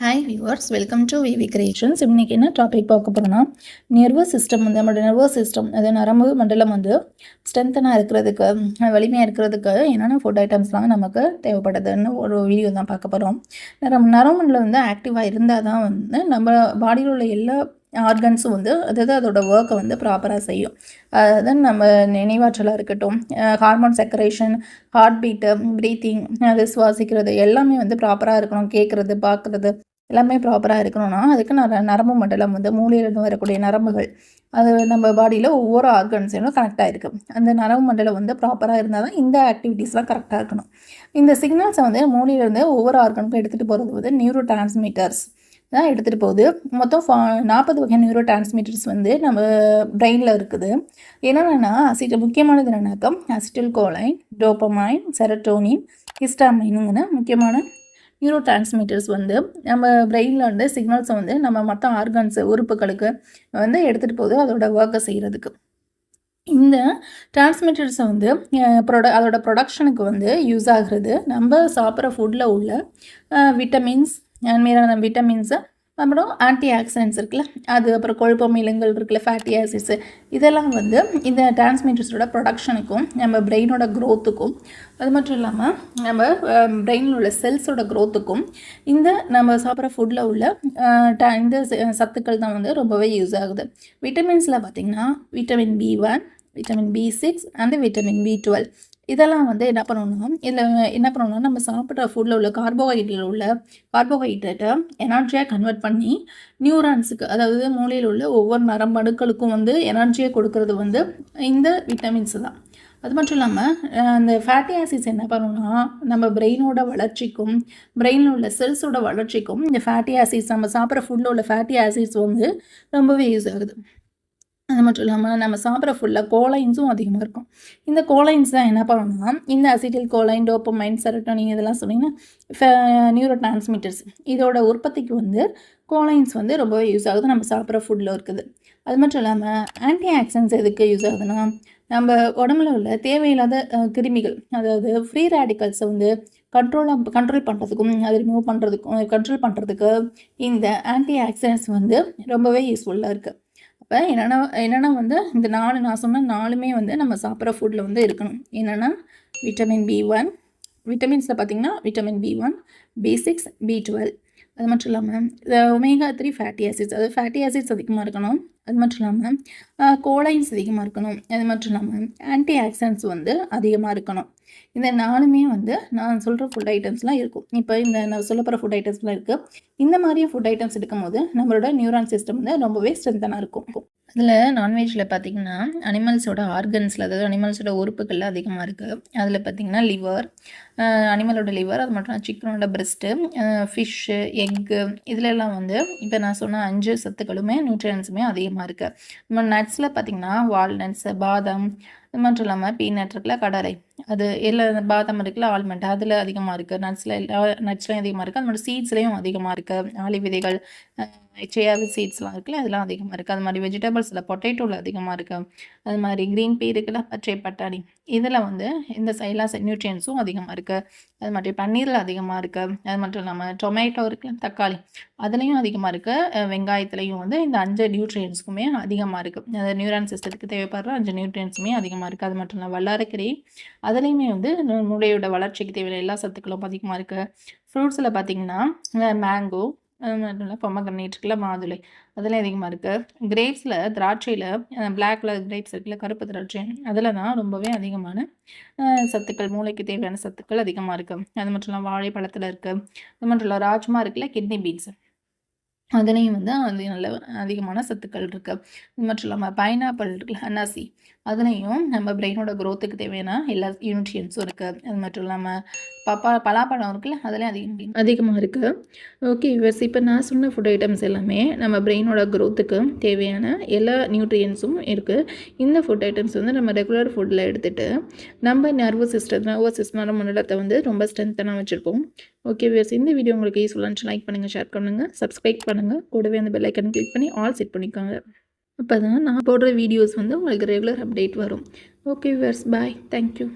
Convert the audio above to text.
Hi viewers welcome to V V creations இன்றைக்கி என்ன topic பார்க்க போகிறோம்னா நர்வஸ் சிஸ்டம் வந்து நம்மளோட நர்வஸ் சிஸ்டம் அது நரம்பு மண்டலம் வந்து ஸ்ட்ரென்த்தனாக இருக்கிறதுக்கு வலிமையாக இருக்கிறதுக்கு என்னென்ன ஃபுட் ஐட்டம்ஸ்லாம் நமக்கு தேவைப்படுதுன்னு ஒரு வீடியோ தான் பார்க்க போகிறோம் நரம் நரம்பு மண்டலம் வந்து ஆக்டிவாக இருந்தால் தான் வந்து நம்ம பாடியில் உள்ள எல்லா ஆர்கன்ஸும் வந்து அதாவது அதோட ஒர்க்கை வந்து ப்ராப்பராக செய்யும். அதாவது நம்ம நினைவாற்றலாக இருக்கட்டும் hormone secretion heart beat breathing அது சுவாசிக்கிறது எல்லாமே வந்து ப்ராப்பராக இருக்கணும். கேட்குறது பார்க்குறது எல்லாமே ப்ராப்பராக இருக்கணும்னா அதுக்கு நர நரம்பு மண்டலம் வந்து மூளையிலிருந்து வரக்கூடிய நரம்புகள் அது நம்ம பாடியில் ஒவ்வொரு ஆர்கன்ஸையும் கனெக்ட் ஆகிருக்கு அந்த நரம்பு மண்டலம் வந்து ப்ராப்பராக இருந்தால் தான் இந்த ஆக்டிவிட்டீஸ்லாம் கரெக்டாக இருக்கணும். இந்த சிக்னல்ஸை வந்து மூளையிலேருந்து ஒவ்வொரு ஆர்கனுக்கும் எடுத்துகிட்டு போகிறது வந்து நியூரோ டிரான்ஸ்மிட்டர்ஸ் தான் எடுத்துகிட்டு போகுது. மொத்தம் ஃபா நாற்பது வகை நியூரோ டிரான்ஸ்மிட்டர்ஸ் வந்து நம்ம பிரெயினில் இருக்குது. என்னென்னா அசிட்ட முக்கியமானது என்னென்னாக்கா அசிட்டில் கோலைன் டோப்பமைன் செரட்டோனின் ஹிஸ்டாமைனுங்கிற முக்கியமான நியூரோ டிரான்ஸ்மிட்டர்ஸ் வந்து நம்ம பிரெயினில் வந்து சிக்னல்ஸை வந்து நம்ம மற்ற ஆர்கன்ஸ் உறுப்புகளுக்கு வந்து எடுத்துகிட்டு போகுது அதோட ஒர்க்கை செய்கிறதுக்கு இந்த டிரான்ஸ்மிட்டர்ஸை வந்து ப்ரொட அதோட ப்ரொடக்ஷனுக்கு வந்து யூஸ் ஆகுறது நம்ம சாப்பிட்ற ஃபுட்டில் உள்ள விட்டமின்ஸ் மீதான விட்டமின்ஸு அப்புறம் ஆன்டி ஆக்சிடென்ட்ஸ் இருக்குல்ல அது அப்புறம் கொழுப்பமிலங்கள் இருக்குல்ல ஃபேட்டி ஆசிட்ஸு இதெல்லாம் வந்து இந்த டிரான்ஸ்மிட்டர்ஸோட ப்ரொடக்ஷனுக்கும் நம்ம பிரெயினோட க்ரோத்துக்கும் அது மட்டும் இல்லாமல் நம்ம பிரெயினில் உள்ள செல்ஸோட க்ரோத்துக்கும் இந்த நம்ம சாப்பிட்ற ஃபுட்டில் உள்ள இந்த சத்துக்கள் தான் வந்து ரொம்பவே யூஸ் ஆகுது. விட்டமின்ஸில் பார்த்திங்கன்னா vitamin B one vitamin B six and vitamin B twelve இதெல்லாம் வந்து என்ன பண்ணணும் இதில் என்ன பண்ணணும்னா நம்ம சாப்பிட்ற ஃபுட்டில் உள்ள கார்போஹைட்ரேட்டில் உள்ள கார்போஹைட்ரேட்டை எனர்ஜியாக கன்வெர்ட் பண்ணி நியூரான்ஸுக்கு அதாவது மூளையில் உள்ள ஒவ்வொரு நரம்பணுக்களுக்கும் வந்து எனர்ஜியை கொடுக்கறது வந்து இந்த விட்டமின்ஸ் தான். அது மட்டும் இல்லாமல் அந்த ஃபேட்டி ஆசிட்ஸ் என்ன பண்ணணும்னா நம்ம பிரெயினோட வளர்ச்சிக்கும் பிரெயினில் உள்ள செல்ஸோட வளர்ச்சிக்கும் இந்த ஃபேட்டி ஆசிட்ஸ் நம்ம சாப்பிட்ற ஃபுட்டில் உள்ள ஃபேட்டி ஆசிட்ஸ் வந்து ரொம்பவே யூஸ் ஆகுது. அது மட்டும் இல்லாமல் நம்ம சாப்பிட்ற ஃபுல்லாக கோலைன்ஸும் அதிகமாக இருக்கும். இந்த கோலைன்ஸ் தான் என்ன பண்ணணும்னா இந்த அசிட்டில் கோலைன் டோப்பமைன் செரட்டோனின் இதெல்லாம் சொன்னீங்கன்னா நியூரோ டிரான்ஸ்மிட்டர்ஸ் இதோட உற்பத்திக்கு வந்து கோலைன்ஸ் வந்து ரொம்பவே யூஸ் ஆகுது. நம்ம சாப்பிட்ற ஃபுட்டில் இருக்குது. அது மட்டும் இல்லாமல் ஆன்டி ஆக்சன்ஸ் எதுக்கு யூஸ் ஆகுதுன்னா நம்ம உடம்புல உள்ள தேவையில்லாத கிருமிகள் அதாவது ஃப்ரீ ரேடிக்கல்ஸை வந்து கண்ட்ரோலாக கண்ட்ரோல் பண்ணுறதுக்கும் அதை ரிமூவ் பண்ணுறதுக்கும் கண்ட்ரோல் பண்ணுறதுக்கு இந்த ஆன்டி ஆக்சிடென்ட்ஸ் வந்து ரொம்பவே யூஸ்ஃபுல்லாக இருக்குது இப்போ என்னென்னா என்னென்னா வந்து இந்த நாலு நான் சொன்ன நாலுமே வந்து நம்ம சாப்பிட்ற ஃபுட்டில் வந்து இருக்கணும். என்னென்னா விட்டமின் பி ஒன் விட்டமின்ஸில் பார்த்திங்கன்னா vitamin B one B six B twelve அது மட்டும் இல்லாமல் ஒமேகா த்ரீ ஃபேட்டி ஆசிட்ஸ் அதாவது ஃபேட்டி ஆசிட்ஸ் அதிகமாக இருக்கணும். அது மட்டும் இல்லாமல் கோலைன்ஸ் அதிகமாக இருக்கணும். அது மட்டும் இல்லாமல் ஆன்டி ஆக்சிடென்ட்ஸ் வந்து அதிகமாக இருக்கணும். இந்த நாலுமே வந்து நான் சொல்கிற ஃபுட் ஐட்டம்ஸ்லாம் இருக்கும். இப்போ இந்த நான் சொல்ல போகிற ஃபுட் ஐட்டம்ஸ்லாம் இருக்குது இந்த மாதிரியே ஃபுட் ஐட்டம்ஸ் எடுக்கும் போது நம்மளோட நியூரான் சிஸ்டம் வந்து ரொம்பவே ஸ்ட்ரென்த்தனாக இருக்கும். அதில் நான்வெஜ்ஜில் பார்த்திங்கன்னா அனிமல்ஸோட ஆர்கன்ஸில் அதாவது அனிமல்ஸோட உறுப்புகளில் அதிகமாக இருக்குது அதில் பார்த்திங்கன்னா லிவர் அனிமலோட லிவர் அது மட்டும் சிக்கனோட பிரெஸ்ட்டு ஃபிஷ்ஷு எக்கு இதிலெல்லாம் வந்து இப்போ நான் சொன்ன அஞ்சு சத்துக்களுமே நியூட்ரியன்ஸுமே அதிகமாக இருக்குது நம்ம நட்ஸில் பார்த்திங்கன்னா வால்நட்ஸு பாதாம் அது மட்டும் இல்லாமல் பீனட் இருக்குல்ல கடலை அது எல்லா பாதாம் இருக்குல்ல ஆல்மண்ட். அதில் அதிகமாக இருக்குது நட்ஸில் எல்லா நட்ஸ்லையும் அதிகமாக இருக்குது அது மாதிரி சீட்ஸ்லேயும் அதிகமாக இருக்குது ஆலி விதைகள் சேயாவி சீட்ஸ்லாம் இருக்குல்ல அதெல்லாம் அதிகமாக இருக்குது அது மாதிரி வெஜிடபிள்ஸில் பொட்டேட்டோவில் அதிகமாக இருக்குது அது மாதிரி க்ரீன் பீ இருக்குல்ல பச்சை பட்டாணி. இதில் வந்து இந்த சைலா நியூட்ரியன்ஸும் அதிகமாக இருக்குது அது மாதிரி பன்னீரில் அதிகமாக இருக்குது அது மட்டும் இல்லாமல் டொமேட்டோ இருக்குல்ல தக்காளி. அதுலேயும் அதிகமாக இருக்குது வெங்காயத்துலேயும் வந்து இந்த அஞ்சு நியூட்ரியன்ஸுக்குமே அதிகமாக இருக்குது அந்த நியூரான் சிஸ்டத்துக்கு தேவைப்படுற அஞ்சு நியூட்ரியன்ஸுமே அதிகமாக இருக்குது அது மட்டும் இல்லை வல்லாரக்கறி அதுலேயுமே வந்து மூளையோட வளர்ச்சிக்கு தேவையான எல்லா சத்துக்களும் அதிகமாக இருக்குது ஃப்ரூட்ஸில் பார்த்திங்கன்னா மேங்கோ அது மட்டும் இல்லை பொம்மக்ரனேட் இருக்குல்ல மாதுளை அதெல்லாம் அதிகமாக இருக்குது கிரேப்ஸில் திராட்சையில் பிளாக் கலர் கிரேப்ஸ் இருக்குல்ல கருப்பு திராட்சை அதில் தான் ரொம்பவே அதிகமான சத்துக்கள் மூளைக்கு தேவையான சத்துக்கள் அதிகமாக இருக்குது அது மட்டும் இல்லாமல் வாழைப்பழத்தில் இருக்குது அது மட்டும் இல்லை ராஜ்மா இருக்குல்ல கிட்னி பீன்ஸ் அதுலேயும் வந்து அது நல்ல அதிகமான சத்துக்கள் இருக்குது மற்றும் இல்லாமல் பைனாப்பிள் இருக்குல்ல அன்னாசி அதுலேயும் நம்ம பிரெயினோட க்ரோத்துக்கு தேவையான எல்லா யூனிட்ரியன்ஸும் இருக்குது அது மட்டும் இல்லாமல் பப்பா பலாப்பழம் இருக்குல்ல அதெல்லாம் அதிகம் அதிகமாக இருக்குது ஓகே இவர்ஸ் இப்போ நான் சொன்ன ஃபுட் ஐட்டம்ஸ் எல்லாமே நம்ம பிரெயினோட க்ரோத்துக்கு தேவையான எல்லா நியூட்ரியன்ஸும் இருக்குது இந்த ஃபுட் ஐட்டம்ஸ் வந்து நம்ம ரெகுலர் ஃபுட்டில் எடுத்துகிட்டு நம்ம நர்வஸ் சிஸ்டம் நர்வஸ் சிஸ்டம் மண்டலத்தை வந்து ரொம்ப ஸ்ட்ரென்த்தனாக வச்சுருப்போம். ஓகே விவர்ஸ் இந்த வீடியோ உங்களுக்கு யூஸ்ஃபுல்லாச்சு லைக் பண்ணுங்கள் ஷேர் பண்ணுங்கள் சப்ஸ்கிரைப் பண்ணுங்கள் கூடவே அந்த பெல்லைக்கன் கிளிக் பண்ணி ஆல் செட் பண்ணிக்கோங்க. அப்போ தான் நான் போடுற வீடியோஸ் வந்து உங்களுக்கு ரெகுலர் அப்டேட் வரும். Okay viewers bye thank you